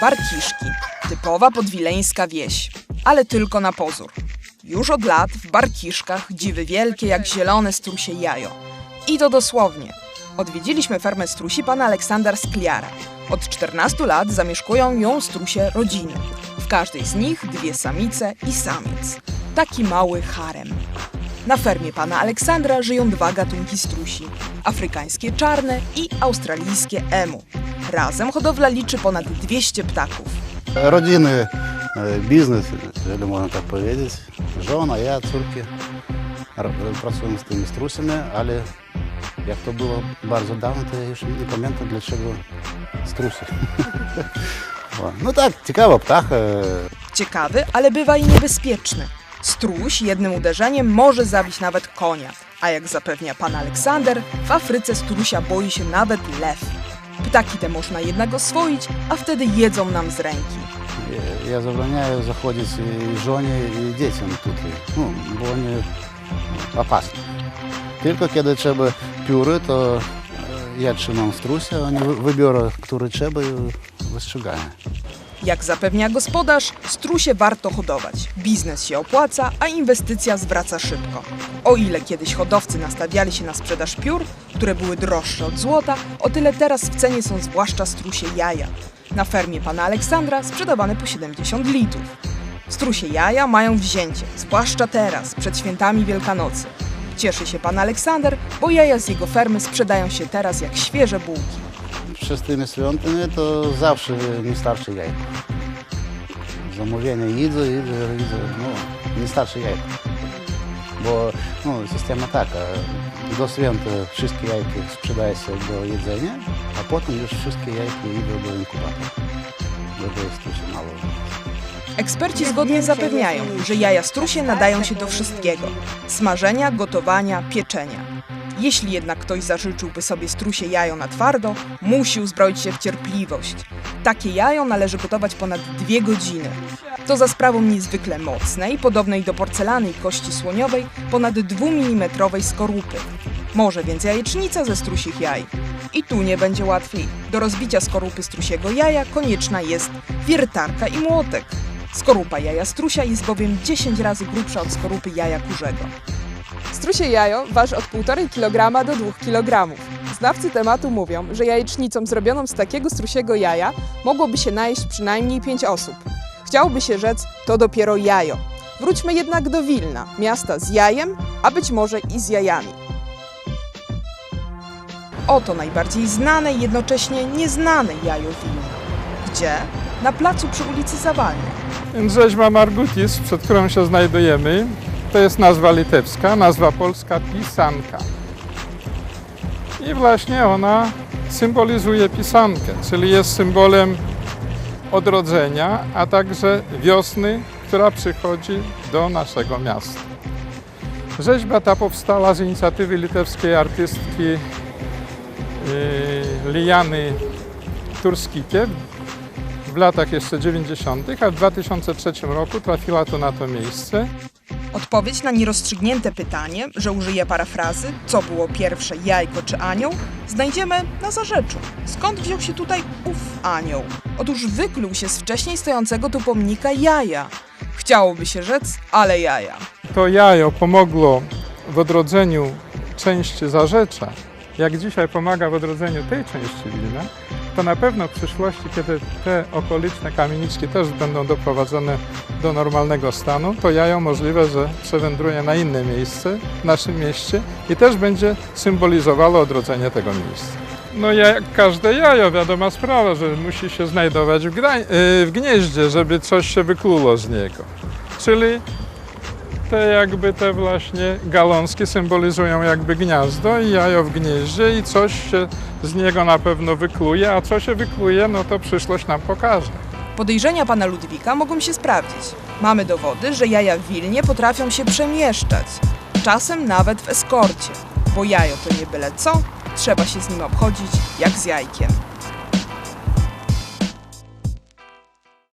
Barkiszki. Typowa podwileńska wieś. Ale tylko na pozór. Już od lat w Barkiszkach dziwy wielkie jak zielone strusie jajo. I to dosłownie. Odwiedziliśmy fermę strusi pana Aleksandra Skliara. Od 14 lat zamieszkują ją strusie rodziny. W każdej z nich dwie samice i samiec. Taki mały harem. Na fermie pana Aleksandra żyją dwa gatunki strusi: afrykańskie czarne i australijskie emu. Razem hodowla liczy ponad 200 ptaków. Rodziny, e, biznes, jeżeli można tak powiedzieć. Żona, ja, córki. Pracujemy z tymi strusami, ale jak to było bardzo dawno, to ja już nie pamiętam dlaczego strusy. no tak, ciekawa ptacha. Ciekawy, ale bywa i niebezpieczny. Struś jednym uderzeniem może zabić nawet konia. A jak zapewnia pan Aleksander, w Afryce strusia boi się nawet lew. Ptaki te można jednak oswoić, a wtedy jedzą nam z ręki. Я- Я забороняю заходить и żonie i dzieciom tutaj, no, bo oni opasni. Tylko kiedy trzeba pióry, to e, ja trzymam strusia, oni wy- wybiorą, który trzeba i wystrzygają. Jak zapewnia gospodarz, strusie warto hodować. Biznes się opłaca, a inwestycja zwraca szybko. O ile kiedyś hodowcy nastawiali się na sprzedaż piór, które były droższe od złota, o tyle teraz w cenie są zwłaszcza strusie jaja. Na fermie pana Aleksandra sprzedawane po 70 litrów. Strusie jaja mają wzięcie, zwłaszcza teraz, przed świętami Wielkanocy. Cieszy się pan Aleksander, bo jaja z jego fermy sprzedają się teraz jak świeże bułki. Tymi świątymi to zawsze nie starczy jajko. Zamówienie idzie, idzie, idzie, no nie starczy jajko. Bo no, systema taka, do święta wszystkie jajki sprzedaje się do jedzenia, a potem już wszystkie jajki idą do inkubatora. Żeby strusie mało. Eksperci zgodnie zapewniają, że jaja strusie nadają się do wszystkiego: smażenia, gotowania, pieczenia. Jeśli jednak ktoś zażyczyłby sobie strusie jajo na twardo, musi uzbroić się w cierpliwość. Takie jajo należy gotować ponad dwie godziny. To za sprawą niezwykle mocnej, podobnej do porcelany i kości słoniowej, ponad 2 mm skorupy. Może więc jajecznica ze strusich jaj. I tu nie będzie łatwiej. Do rozbicia skorupy strusiego jaja konieczna jest wiertarka i młotek. Skorupa jaja strusia jest bowiem 10 razy grubsza od skorupy jaja kurzego. Strusie jajo waży od 1,5 kg do 2 kg. Znawcy tematu mówią, że jajecznicą zrobioną z takiego strusiego jaja mogłoby się najeść przynajmniej 5 osób. Chciałoby się rzec, to dopiero jajo. Wróćmy jednak do Wilna, miasta z jajem, a być może i z jajami. Oto najbardziej znane i jednocześnie nieznane jajo Wilna. Gdzie? Na placu przy ulicy Zawalnej. Więc rzeźba Margutis, przed którą się znajdujemy, to jest nazwa litewska, nazwa polska pisanka. I właśnie ona symbolizuje pisankę, czyli jest symbolem odrodzenia, a także wiosny, która przychodzi do naszego miasta. Rzeźba ta powstała z inicjatywy litewskiej artystki yy, Lijany Turskikie w latach jeszcze 90., a w 2003 roku trafiła tu na to miejsce. Odpowiedź na nierozstrzygnięte pytanie, że użyję parafrazy, co było pierwsze, jajko czy anioł, znajdziemy na zarzeczu. Skąd wziął się tutaj ów anioł? Otóż wykluł się z wcześniej stojącego tu pomnika jaja. Chciałoby się rzec, ale jaja. To jajo pomogło w odrodzeniu części zarzecza. Jak dzisiaj pomaga w odrodzeniu tej części Wilna, to na pewno w przyszłości, kiedy te okoliczne kamieniczki też będą doprowadzone do normalnego stanu, to jajo możliwe, że przewędruje na inne miejsce w naszym mieście i też będzie symbolizowało odrodzenie tego miejsca. No jak każde jajo, wiadoma sprawa, że musi się znajdować w, y, w gnieździe, żeby coś się wykluło z niego. Czyli te jakby te właśnie galązki symbolizują jakby gniazdo i jajo w gnieździe i coś się z niego na pewno wykluje, a co się wykluje, no to przyszłość nam pokaże. Podejrzenia pana Ludwika mogą się sprawdzić. Mamy dowody, że jaja w Wilnie potrafią się przemieszczać. Czasem nawet w eskorcie. Bo jajo to nie byle co, trzeba się z nim obchodzić jak z jajkiem.